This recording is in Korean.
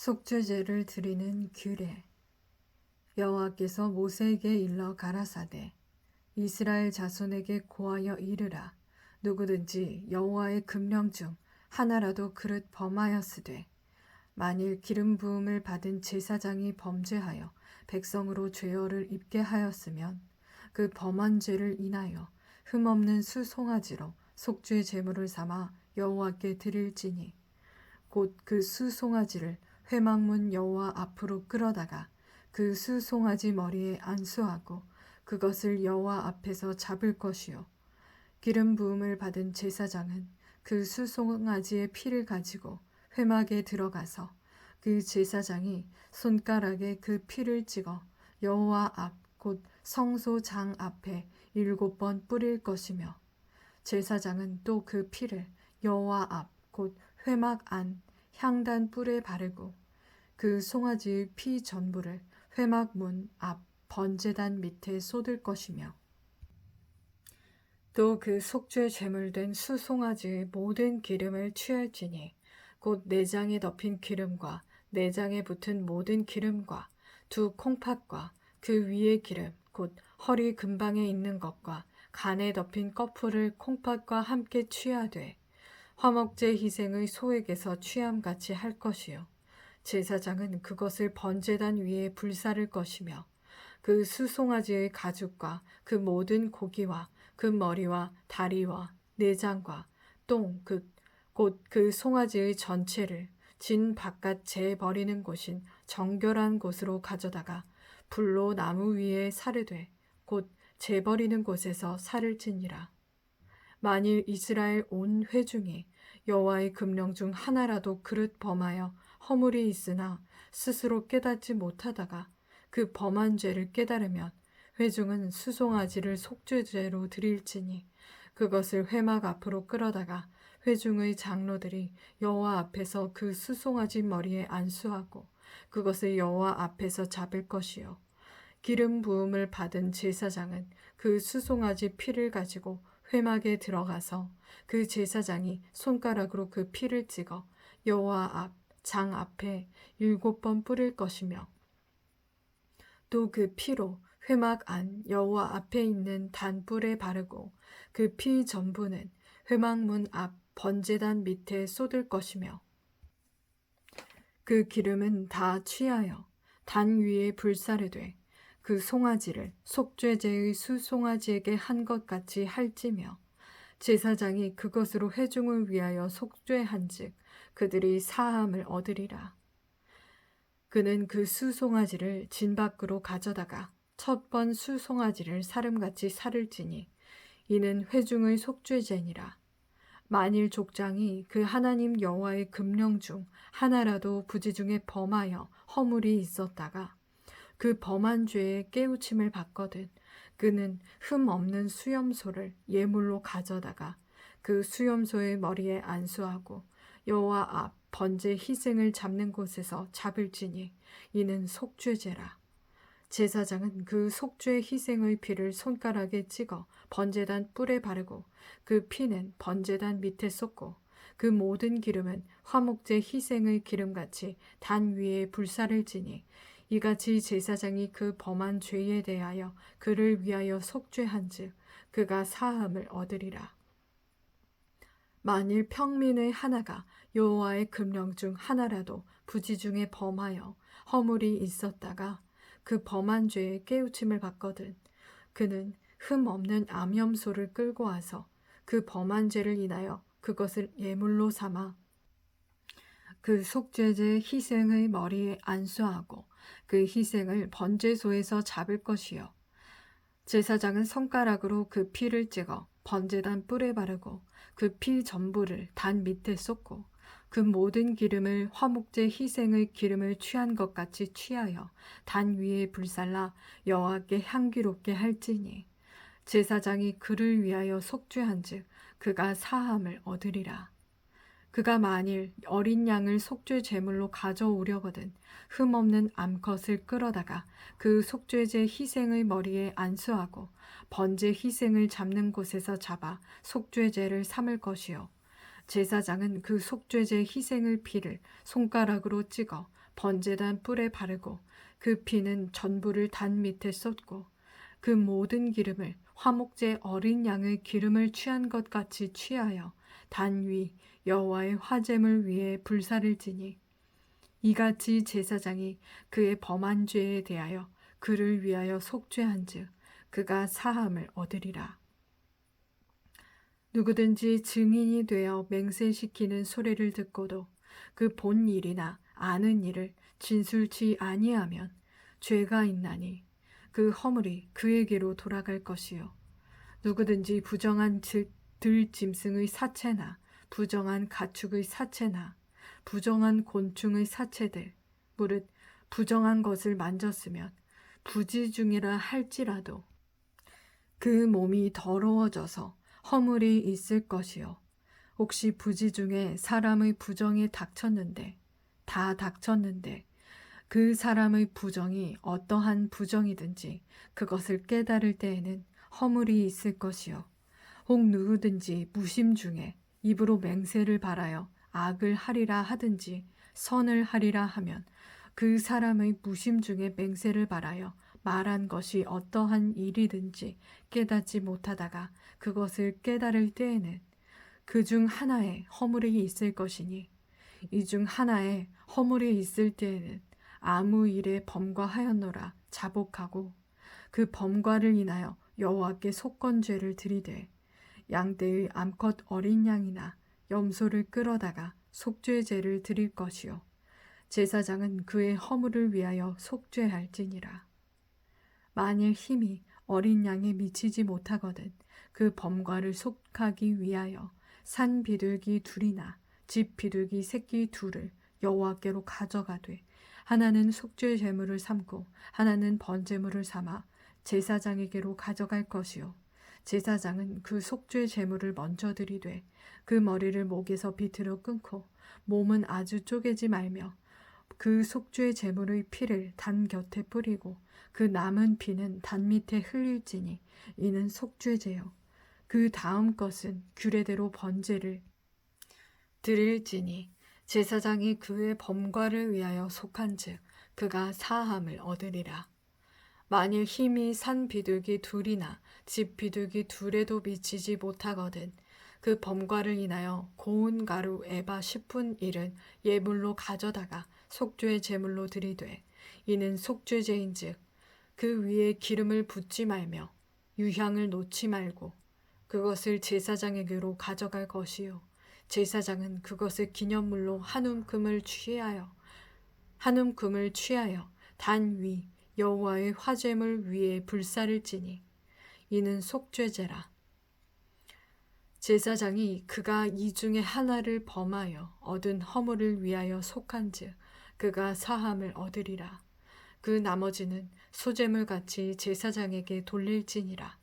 속죄제를 드리는 규례. 여호와께서 모세에게 일러 가라사대 이스라엘 자손에게 고하여 이르라. 누구든지 여호와의 금령 중 하나라도 그릇 범하였으되 만일 기름 부음을 받은 제사장이 범죄하여 백성으로 죄어를 입게 하였으면 그 범한 죄를 인하여 흠없는 수송아지로 속죄 제물을 삼아 여호와께 드릴지니 곧 그 수송아지를 회막문 여호와 앞으로 끌어다가 그 수송아지 머리에 안수하고 그것을 여호와 앞에서 잡을 것이요. 기름 부음을 받은 제사장은 그 수송아지의 피를 가지고 회막에 들어가서 그 제사장이 손가락에 그 피를 찍어 여호와 앞 곧 성소 장 앞에 일곱 번 뿌릴 것이며 제사장은 또 그 피를 여호와 앞 곧 회막 안 향단 뿔에 바르고 그 송아지의 피 전부를 회막 문 앞 번제단 밑에 쏟을 것이며 또 그 속죄 제물된 수송아지의 모든 기름을 취할지니 곧 내장에 덮인 기름과 내장에 붙은 모든 기름과 두 콩팥과 그 위의 기름 곧 허리 근방에 있는 것과 간에 덮인 꺼풀을 콩팥과 함께 취하되 화목제 희생의 소에게서 취함같이 할 것이요 제사장은 그것을 번제단 위에 불사를 것이며 그 수송아지의 가죽과 그 모든 고기와 그 머리와 다리와 내장과 똥, 그, 곧 그 송아지의 전체를 진 바깥 재 버리는 곳인 정결한 곳으로 가져다가 불로 나무 위에 사르되 곧 재버리는 곳에서 살을 찌니라. 만일 이스라엘 온 회중이 여호와의 금령 중 하나라도 그릇 범하여 허물이 있으나 스스로 깨닫지 못하다가 그 범한 죄를 깨달으면 회중은 수송아지를 속죄죄로 드릴지니 그것을 회막 앞으로 끌어다가 회중의 장로들이 여호와 앞에서 그 수송아지 머리에 안수하고 그것을 여호와 앞에서 잡을 것이요. 기름 부음을 받은 제사장은 그 수송아지 피를 가지고 회막에 들어가서 그 제사장이 손가락으로 그 피를 찍어 여호와 앞 장 앞에 일곱 번 뿌릴 것이며 또 그 피로 회막 안 여호와 앞에 있는 단불에 바르고 그 피 전부는 회막문 앞 번제단 밑에 쏟을 것이며 그 기름은 다 취하여 단 위에 불사르 돼그 송아지를 속죄제의 수송아지에게 한 것 같이 할지며 제사장이 그것으로 회중을 위하여 속죄한즉 그들이 사함을 얻으리라. 그는 그 수송아지를 진 밖으로 가져다가 첫 번 수송아지를 사름같이 살을지니 이는 회중의 속죄제니라. 만일 족장이 그 하나님 여호와의 금령 중 하나라도 부지 중에 범하여 허물이 있었다가 그 범한 죄에 깨우침을 받거든 그는 흠 없는 수염소를 예물로 가져다가 그 수염소의 머리에 안수하고 여호와 앞 번제 희생을 잡는 곳에서 잡을지니 이는 속죄제라. 제사장은 그 속죄 희생의 피를 손가락에 찍어 번제단 뿔에 바르고 그 피는 번제단 밑에 쏟고 그 모든 기름은 화목제 희생의 기름같이 단 위에 불사를 지니 이같이 제사장이 그 범한 죄에 대하여 그를 위하여 속죄한즉 그가 사함을 얻으리라. 만일 평민의 하나가 여호와의 금령 중 하나라도 부지 중에 범하여 허물이 있었다가 그 범한 죄에 깨우침을 받거든 그는 흠 없는 암염소를 끌고 와서 그 범한 죄를 인하여 그것을 예물로 삼아 그 속죄제 희생의 머리에 안수하고 그 희생을 번제소에서 잡을 것이요 제사장은 손가락으로 그 피를 찍어 번제단 뿔에 바르고 그 피 전부를 단 밑에 쏟고 그 모든 기름을 화목제 희생의 기름을 취한 것 같이 취하여 단 위에 불살라 여호와께 향기롭게 할지니 제사장이 그를 위하여 속죄한즉 그가 사함을 얻으리라. 그가 만일 어린 양을 속죄 제물로 가져오려거든 흠없는 암컷을 끌어다가 그 속죄제 희생의 머리에 안수하고 번제 희생을 잡는 곳에서 잡아 속죄제를 삼을 것이요. 제사장은 그 속죄제 희생의 피를 손가락으로 찍어 번제단 뿔에 바르고 그 피는 전부를 단 밑에 쏟고 그 모든 기름을 화목제 어린 양의 기름을 취한 것 같이 취하여 단위 여호와의 화제물 위에 불사를 지니 이같이 제사장이 그의 범한 죄에 대하여 그를 위하여 속죄한즉 그가 사함을 얻으리라. 누구든지 증인이 되어 맹세시키는 소리를 듣고도 그 본 일이나 아는 일을 진술치 아니하면 죄가 있나니 그 허물이 그에게로 돌아갈 것이요. 누구든지 부정한 즉 들짐승의 사체나 부정한 가축의 사체나 부정한 곤충의 사체들 무릇 부정한 것을 만졌으면 부지중이라 할지라도 그 몸이 더러워져서 허물이 있을 것이요. 혹시 부지 중에 사람의 부정이 닥쳤는데 다 닥쳤는데 그 사람의 부정이 어떠한 부정이든지 그것을 깨달을 때에는 허물이 있을 것이요. 혹 누구든지 무심 중에 입으로 맹세를 바라여 악을 하리라 하든지 선을 하리라 하면 그 사람의 무심 중에 맹세를 바라여 말한 것이 어떠한 일이든지 깨닫지 못하다가 그것을 깨달을 때에는 그 중 하나에 허물이 있을 것이니 이 중 하나에 허물이 있을 때에는 아무 일에 범과하였노라. 자복하고 그 범과를 인하여 여호와께 속건죄를 드리되 양떼의 암컷 어린 양이나 염소를 끌어다가 속죄제를 드릴 것이요. 제사장은 그의 허물을 위하여 속죄할지니라. 만일 힘이 어린 양에 미치지 못하거든 그 범과를 속하기 위하여 산 비둘기 둘이나 집 비둘기 새끼 둘을 여호와께로 가져가되 하나는 속죄 제물을 삼고 하나는 번제물을 삼아 제사장에게로 가져갈 것이요. 제사장은 그 속죄 제물을 먼저 드리되 그 머리를 목에서 비틀어 끊고 몸은 아주 쪼개지 말며 그 속죄 제물의 피를 단 곁에 뿌리고 그 남은 피는 단 밑에 흘릴지니 이는 속죄제요. 그 다음 것은 규례대로 번제를 드릴지니 제사장이 그의 범과를 위하여 속한즉 그가 사함을 얻으리라. 만일 힘이 산 비둘기 둘이나 집 비둘기 둘에도 미치지 못하거든 그 범과를 인하여 고운 가루 에바 10분 1은 예물로 가져다가 속죄 제물로 드리되 이는 속죄제인즉 그 위에 기름을 붓지 말며 유향을 놓지 말고 그것을 제사장에게로 가져갈 것이요 제사장은 그것을 기념물로 한 움큼을 취하여 한 움큼을 취하여 단 위 여호와의 화제물 위에 불사를 지니 이는 속죄제라. 제사장이 그가 이 중에 하나를 범하여 얻은 허물을 위하여 속한즉 그가 사함을 얻으리라. 그 나머지는 소재물 같이 제사장에게 돌릴지니라